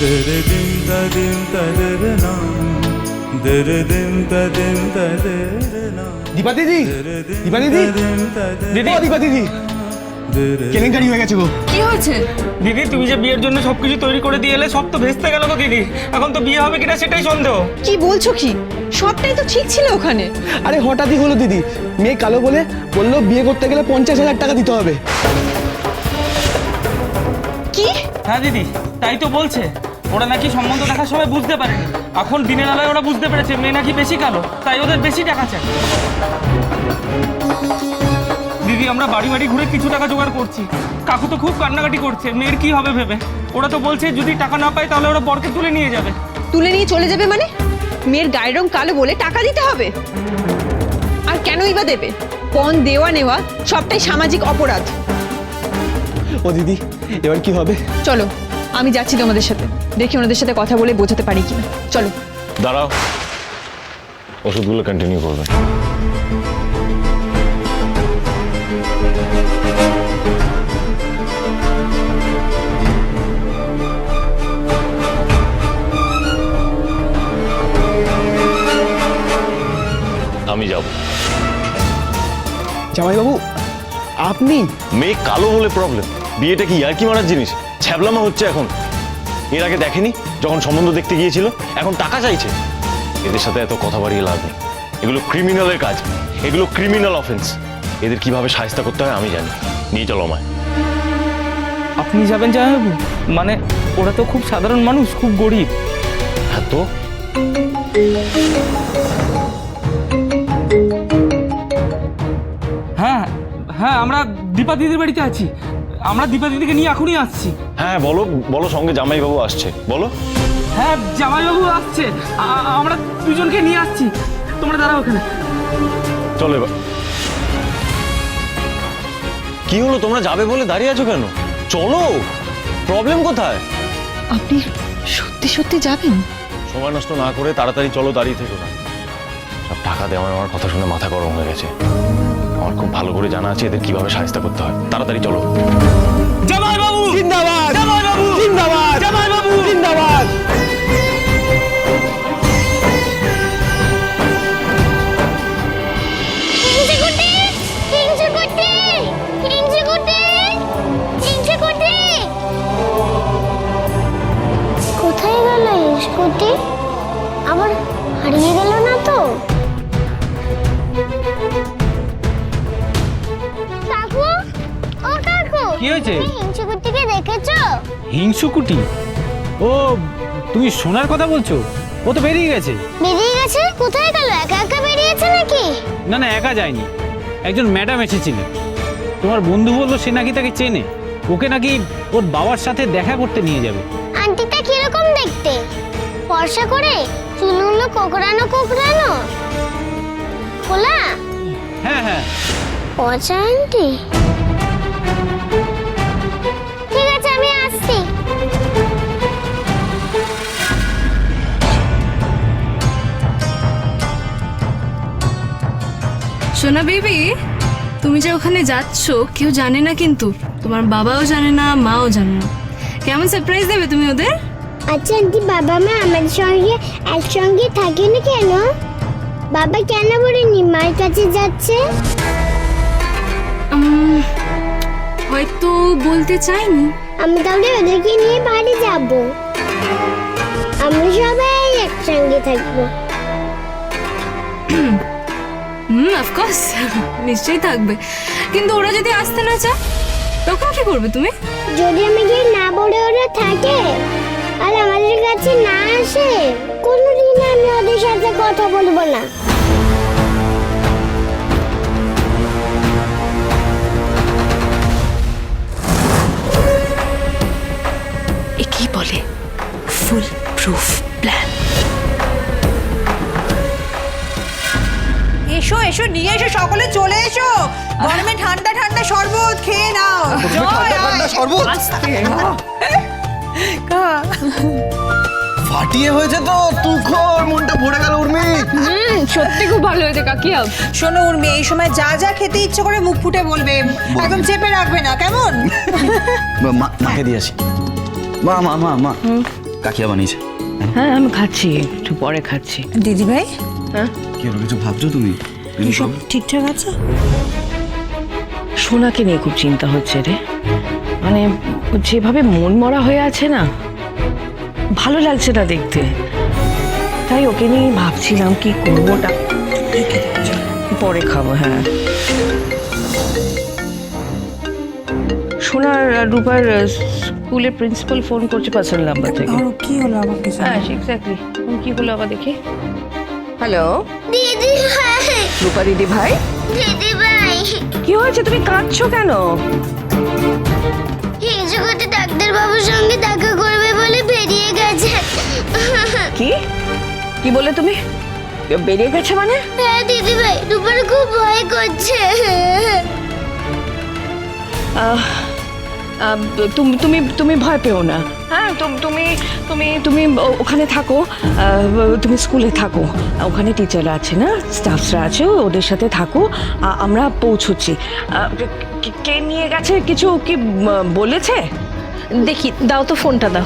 dere dim da dim da dere na dere dim da dim da dere na Dipa দিদি। দীপা দিদি দিদি দীপা দিদি কেলেঙ্কারি হয়ে গেছে গো। কি হয়েছে? দিদি তুমি যে বিয়ের জন্য সবকিছু তৈরি করে দিয়ে এলে সব তো ভেস্তে গেল গো দিদি। এখন তো বিয়ে হবে কিনা সেটাই সন্দেহ। কি বলছো কি? সবটাই তো ঠিক ছিল ওখানে। আরে হঠাৎই হলো দিদি। মেয়ে কালো বলে বলল বিয়ে করতে গেলে পঞ্চাশ হাজার টাকা দিতে হবে। হ্যাঁ দিদি, তাই তো বলছে। ওরা নাকি সম্বন্ধ দেখার সময় বুঝতে পারেনি। এখন দিনের আলোয় ওরা বুঝতে পেরেছে, মেয়ে নাকি বেশি কালো, তাই ওদের বেশি টাকা চাই। দিদি, আমরা বাড়ি বাড়ি ঘুরে কিছু টাকা জোগাড় করছি। কাকু তো খুব কান্নাকাটি করছে, মেয়ের কি হবে ভেবে? ওরা তো বলছে, যদি টাকা না পায়, তাহলে ওরা বরকে তুলে নিয়ে যাবে। তুলে নিয়ে চলে যাবে মানে? মেয়ের গায়ের রং কালো বলে টাকা দিতে হবে? আর কেনই বা দেবে? পণ, দেওয়া, নেওয়া, সবটাই সামাজিক অপরাধ। ও দিদি এবার কি হবে? চলো আমি যাচ্ছি তোমাদের সাথে। দেখি ওনাদের সাথে কথা বলে বোঝাতে পারি কিনা। চলো। দাঁড়াও। ওষুধগুলো কন্টিনিউ করবে। আমি যাব। জামাইবাবু আপনি? মেয়ে কালো বলে প্রবলেম বিয়েটা কি ইয়ার্কি মারার জিনিস? ছ্যাবলামা হচ্ছে এখন। এর আগে দেখেনি? যখন সম্বন্ধ দেখতে গিয়েছিল এখন টাকা চাইছে। এদের সাথে এত কথা বাড়িয়ে লাভ নেই। এগুলো ক্রিমিনালের কাজ। এগুলো ক্রিমিনাল অফেন্স এদের কীভাবে সাহায্য করতে হয় আমি জানি। নিয়ে চলো আমায়। আপনি যাবেন জামাইবাবু? মানে ওরা তো খুব সাধারণ মানুষ খুব গরিব। হ্যাঁ তো? হ্যাঁ হ্যাঁ আমরা দীপা দিদির বাড়িতে আছি। আমরা দীপা দিদিকে নিয়ে এখনই আসছি। হ্যাঁ বলো বলো সঙ্গে জামাইবাবু আসছে। বলো। হ্যাঁ জামাইবাবু আসছে। আ- আমরা দুজনকে নিয়ে আসছি। তোমরা দাঁড়াও ওখানে। চলো এবার। কি হলো তোমরা যাবে বলে দাঁড়িয়ে আছো কেন? চলো প্রবলেম কোথায়? আপনি সত্যি সত্যি যাবেন? সময় নষ্ট না করে তাড়াতাড়ি চলো দাঁড়িয়ে থেকো না। সব টাকা দেওয়ার আমার কথা শুনে মাথা গরম হয়ে গেছে। আমার খুব ভালো করে জানা আছে এদের কীভাবে সাহায্য করতে হয়। তাড়াতাড়ি চলো। জামাই বাবু জিন্দাবাদ! জামাই বাবু জিন্দাবাদ! জামাই বাবু জিন্দাবাদ! কি হয়েছে? হিংসুকুটিকে দেখেছ? হিংসুকুটি? ও তুমি সোনার কথা বলছো? ও তো বেরিয়ে গেছে। বেরিয়ে গেছে? কোথায় গেল? একা একা বেরিয়েছে নাকি? না না একা যায়নি। একজন ম্যাডাম এসেছিলেন। তোমার বন্ধু বলল সে নাকি তাকে চেনে। ওকে নাকি ওর বাবার সাথে দেখা করতে নিয়ে যাবে। আন্টিটা কীরকম দেখতে? ফর্সা করে? চুলগুলো কোকড়ানো কোকড়ানো? খোলা? হ্যাঁ হ্যাঁ। পচা আন্টি? সোনা বেবি তুমি যে ওখানে যাচ্ছ কেউ জানে না কিন্তু। তোমার বাবাও জানে না মাও জানে না। কেমন সারপ্রাইজ দেবে তুমি ওদের? আচ্ছা আন্টি বাবা মা আমাদের সঙ্গে একসঙ্গে থাকে না কেন? বাবা কেন বলেনি মার কাছে যাচ্ছে? হয়তো বলতে চাইনি। আমি তাহলে ওদেরকে নিয়ে বাড়ি যাব। আমরা সবাই একসঙ্গে থাকব। হুম অফকোর্স নিশ্চয়ই থাকবে। কিন্তু ওরা যদি আসতে না চায় তখন কি করবে তুমি? যদি আমাকে না বলে ওরা থাকে আর আমাদের কাছে না আসে কোনোদিন আমি ওদের সাথে কথা বলব না। একেই বলে? ফুল প্রুফ প্ল্যান এসো এসো নিয়ে এসো সকলে চলে এসো। গরমে ঠান্ডা ঠান্ডা শরবত খেয়ে নাও। আয়। শরবত? ফাটিয়ে হয়েছে তো তুখর মনটা ভরে গেল উর্মি। সত্যি খুব ভালো হয়েছে কাকিয়া শোনো উর্মি এই সময় যা যা খেতে ইচ্ছে করে মুখ ফুটে বলবে। একদম চেপে রাখবে না কেমন? মাকে দিয়ে আসি। মা মা মা মা। কাকিয়া বানিয়েছে হ্যাঁ আমি খাচ্ছি একটু পরে খাচ্ছি। দিদি ভাই কি হলো কিছু ভাবছ তুমি? সব ঠিকঠাক আছে? সোনাকে নিয়ে খুব চিন্তা হচ্ছে রে। মানে ও যেভাবে মন মরা হয়ে আছে না ভালো লাগছে না দেখতে। তাই ওকে নিয়ে ভাবছিলাম কি করবোটা পরে খাব হ্যাঁ। সোনার রূপার স্কুলের প্রিন্সিপাল ফোন করছে পার্সোনাল নাম্বার থেকে। কি হলো আমাকে হ্যাঁ এক্স্যাক্টলি কি হলো আবার দেখি। হ্যালো। দিদি ভাই রূপা দিদি ভাই? দিদি ভাই। কি হয়েছে? তুমি কাঁদছো কেন? জগতে ডাক্তার বাবুর সঙ্গে দেখা করবে বলে বেরিয়ে গেছে। কি? কি বলে তুমি? বেরিয়ে গেছে মানে? হ্যাঁ দিদি ভাই দুপুর খুব ভয় করছে। তুমি তুমি তুমি ভয় পেও না। হ্যাঁ তুম- তুমি তুমি ওখানে থাকো তুমি স্কুলে থাকো। ওখানে টিচাররা আছে না স্টাফসরা আছে ওদের সাথে থাকো আমরা পৌঁছচ্ছি। কে- কে নিয়ে গেছে? কিছু কি বলেছে? দেখি দাও তো ফোনটা দাও।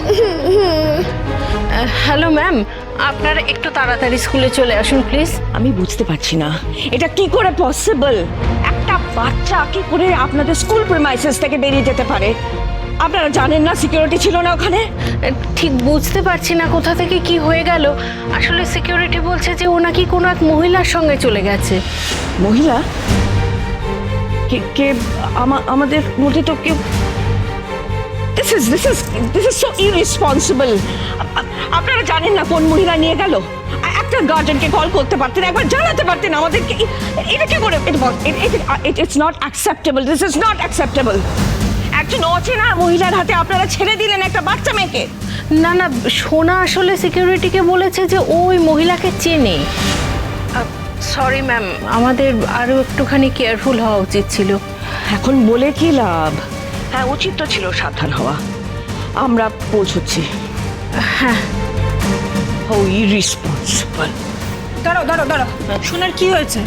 হ্যালো ম্যাম আপনারা একটু তাড়াতাড়ি স্কুলে চলে আসুন প্লিজ আমি বুঝতে পারছি না। এটা কি করে পসিবল একটা বাচ্চা কি করে আপনাদের স্কুল প্রিমাইসেস থেকে বেরিয়ে যেতে পারে? আপনারা জানেন না সিকিউরিটি ছিল না ওখানে? ঠিক বুঝতে পারছি না কোথা থেকে কি হয়ে গেল। আসলে সিকিউরিটি বলছে যে ও নাকি কোনো এক মহিলার সঙ্গে চলে গেছে। মহিলা? কে কে আমা- আমাদের মধ্যে তো কেউ this is this is this is so irresponsible আপনারা জানেন না কোন মহিলা নিয়ে গেল? একটা গার্জেনকে কল করতে পারতেন একবার জানাতে পারতেন আমাদেরকে। এটা কি করে it's not acceptable this is not acceptable একজন অচেনা মহিলার হাতে আপনারা ছেড়ে দিলেন একটা বাচ্চা মেয়েকে। না না সোনা আসলে সিকিউরিটিকে বলেছে যে ওই মহিলাকে চেনে। সরি ম্যাম আমাদের আরও একটুখানি কেয়ারফুল হওয়া উচিত ছিল। এখন বলে কি লাভ? হ্যাঁ উচিত তো ছিল সাবধান হওয়া। আমরা পৌঁছচ্ছি। হ্যাঁ। ও ইরেসপন্সিবল দাঁড়াও দাঁড়াও দাঁড়াও। শোনার কি হয়েছে?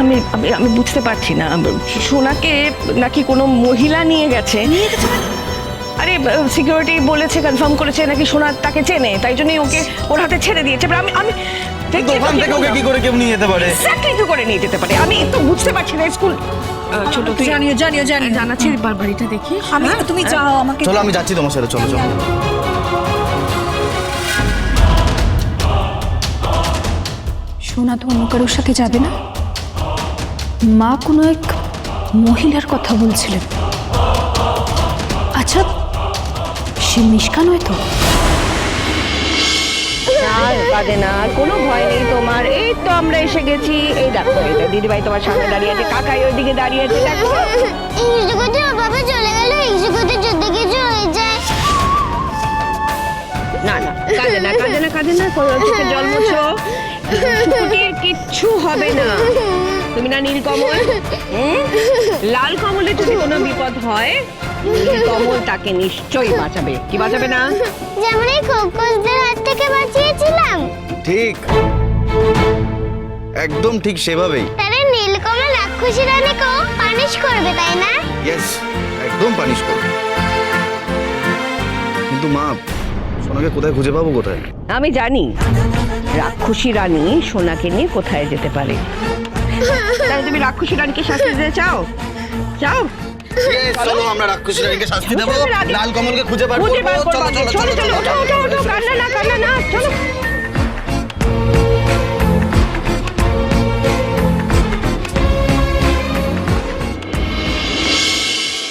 আমি আমি আমি বুঝতে পারছি না। সোনাকে নাকি কোনো মহিলা নিয়ে গেছে? আরে সিকিউরিটি বলেছে কনফার্ম করেছে নাকি সোনা তাকে চেনে? তাই জন্যই ওকে ওর হাতে ছেড়ে দিয়েছে। এবার আমি আমি দোকান থেকে ওকে কি করে কেউ নিয়ে যেতে পারে? Exactly কি করে নিয়ে যেতে পারে। আমি তো বুঝতে পারছি না স্কুল ছোট তুই জানিও জানিও জানিও। জানাচ্ছি বাড়িটা দেখি। আমি তুমি যাও আমাকে চলো আমি যাচ্ছি তোমার সাথে চলো চলো। সোনা তো অন্য কারোর সাথে যাবে না? মা কোনো এক মহিলার কথা বলছিলেন। আচ্ছা সে মিশকা নয় তো? আর কাঁদে না আর কোনো ভয় নেই তোমার। এই তো আমরা এসে গেছি। এই দেখো এটা দিদিভাই তোমার সামনে দাঁড়িয়ে আছে কাকাই ওইদিকে দাঁড়িয়ে আছে দেখো। এই জগতে ওর বাবা চলে গেল এই জগতে যদি কিছু হয়ে যায়। না না কাঁদে না কাঁদে না কাঁদে না কোনো চোখে জল মুছো। কিচ্ছু হবে না। তুমি না নীলকমল? লাল কমলে যদি কোনো বিপদ হয় নীলকমল তাকে নিশ্চয়ই বাঁচাবে। কি বাঁচাবে না? যেমন এই খোকসদের হাত থেকে বাঁচিয়েছিলাম। ঠিক। একদম ঠিক সেভাবেই। তাহলে নীলকমল রাক্ষসী রানীকেও পানিশ করবে তাই না? ইয়েস একদম পানিশ করবে। কিন্তু মা সোনাকে কোথায় খুঁজে পাবো কোথায়? আমি জানি রাক্ষসী রানী সোনাকে নিয়ে কোথায় যেতে পারে। তাহলে তুমি রাক্ষসী রানীকে শাস্তি দিতে চাও? চাও? চলো। আমরা রাক্ষসী রানীকে শাস্তি দেবো। লাল কমলকে খুঁজে বার করব। করব। চলো চলো চলো চলো ওঠো ওঠো ওঠো কান্না না কান্না না চলো।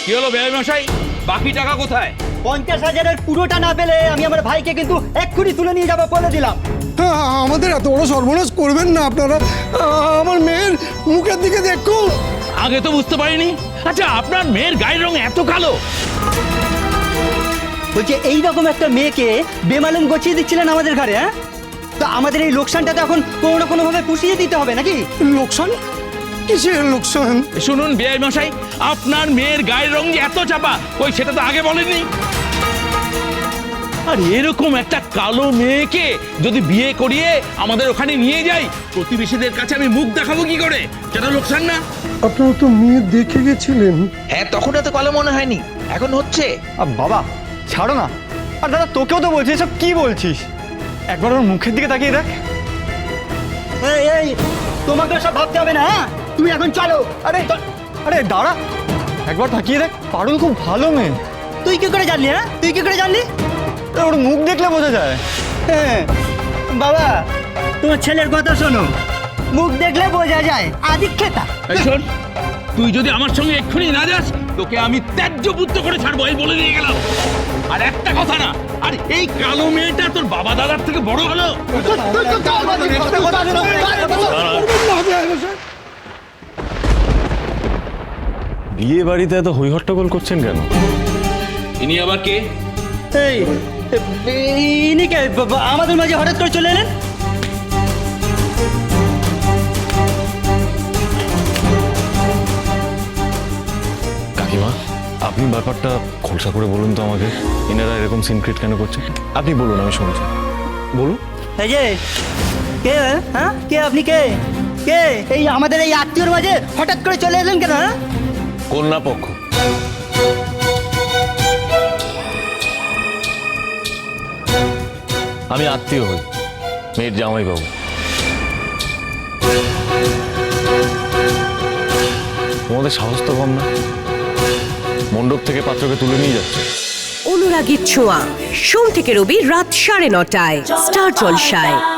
কি হলো বেআই মশাই? বাকি টাকা কোথায়? পঞ্চাশ হাজারের পুরোটা না পেলে আমি আমার ভাইকে কিন্তু এক্ষুনি তুলে নিয়ে যাব বলে দিলাম। আমাদের এত বড় সর্বনাশ করবেন না আপনারা। আমার মেয়ের মুখের দিকে দেখুন। আগে তো বুঝতে পারিনি। আচ্ছা আপনার মেয়ের গায়ের রং এত কালো? বলছে এইরকম একটা মেয়েকে বেমালুম গছিয়ে দিচ্ছিলেন আমাদের ঘরে হ্যাঁ? তো আমাদের এই লোকসানটা তো এখন কোনো না কোনোভাবে পুষিয়ে দিতে হবে নাকি? লোকসান? কিসের লোকসান? শুনুন বেআই মশাই আপনার মেয়ের গায়ের রং যে এত চাপা ওই সেটা তো আগে বলেননি। আর এরকম একটা কালো মেয়েকে যদি বিয়ে করিয়ে আমাদের ওখানে নিয়ে যাই প্রতিবেশীদের কাছে আমি মুখ দেখাবো কি করে? সেটা লোকসান না? আপনারা তো মেয়ে দেখে গেছিলেন। হ্যাঁ তখন এত কালো মনে হয়নি। এখন হচ্ছে। আর বাবা ছাড়ো না। আর দাদা তোকেও তো বলছি এসব কি বলছিস? একবার ওর মুখের দিকে তাকিয়ে দেখ। এই এই তোমাকে সব ভাবতে হবে না হ্যাঁ? তুমি এখন চলো। আরে আরে দাঁড়া। একবার তাকিয়ে দেখ পারুল খুব ভালো মেয়ে। তুই কি করে জানলি হ্যাঁ? তুই কি করে জানলি? ওর মুখ দেখলে বোঝা যায়। হ্যাঁ বাবা। তোমার ছেলের কথা শোনো। মুখ দেখলে বোঝা যায় আদিক্ষেতা। শোন তুই যদি আমার সঙ্গে এক্ষুনি না যাস তোকে আমি ত্যায্য পুত্র করে ছাড়বো এই বলে দিয়ে গেলাম। আর একটা কথা না আর এই কালো মেয়েটা তোর বাবা দাদার থেকে বড় হলো? বিয়ে বাড়িতে এত হইহট্টগোল করছেন কেন? ইনি আবার কে? এই ইনি কে আমাদের মাঝে হঠাৎ করে চলে এলেন? কাকিমা আপনি ব্যাপারটা খোলসা করে বলুন তো আমাকে। এনারা এরকম সিনক্রিট কেন করছে আপনি বলুন আমি শুনছি। বলুন। এই যে কে হ্যাঁ? কে আপনি কে? কে? এই আমাদের এই আত্মীয়র মাঝে হঠাৎ করে চলে এলেন কেন হ্যাঁ? কন্যা পক্ষ আমি আত্মীয় হই। মেয়ের জামাইবাবু। তোমাদের সাহস তো কম না। মণ্ডপ থেকে পাত্রকে তুলে নিয়ে যাচ্ছে। অনুরাগীর ছোঁয়া। সোম থেকে রবি রাত সাড়ে নটায়। স্টার জলসায়।